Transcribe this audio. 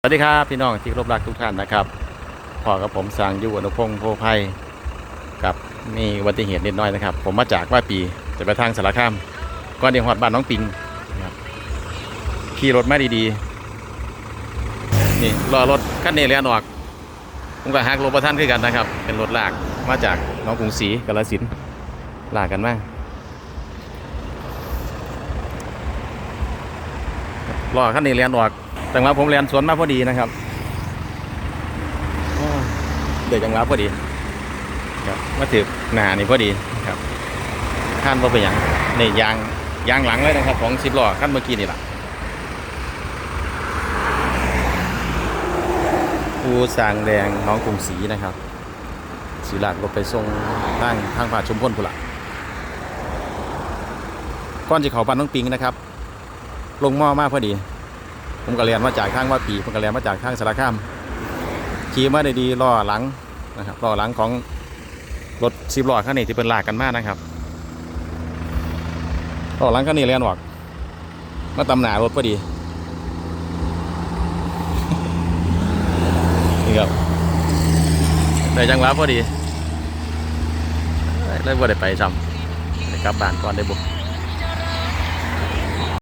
สวัสดีครับพี่น้องที่รบรักทุกท่านนะครับพอกับผมสางยู่อนุพงศ์โพไพกับมีอุบัติเหตุนิดน้อยนะครับ ผมมาจากว่าปีจะไปทางสารคามก่อนเดียวหอดบ้านน้องปิงนะครับขี่รถมาดีๆนี่รอรถคันนี้เลียนออกผมก็หักรถประท่านขึ้นกันนะครับ เป็นรถลากมาจากน้องกรุงศรีกาฬสินลากกันมากรอคันนี้เลียนออก จังหวะผมเรียนสวนมาพอดีนะครับอ้อเด็กจังหวะพอดีครับมาถือหนานี่พอดีครับขั้นว่าเป็นอย่างนี่ยางยางหลังเลยนะครับ ของสิบล้อขั้นเมื่อกี้นี่แหละภูสร้างแดงน้องกรุงศรีนะครับสีหลักรถไปส่งทางทางผ่าชุมพลพุนละก้อนจะเขาบ้านน้องปิงนะครับ ลงหม้อมากพอดี ผมก็เรียนมาจากข้างว่าปีผมก็เรียนมาจากข้างสารคามขี่มาได้ดีล้อหลังนะครับล้อหลังของรถสิบล้อคันนี้ที่เป็นลากกันมากนะครับล้อหลังคันนี้เรียนออกมาตำหนารถพอดีนี่ครับได้จังหวะพอดีเลยบ่ได้ไปซ้ำได้กลับบ้านก่อนได้บุก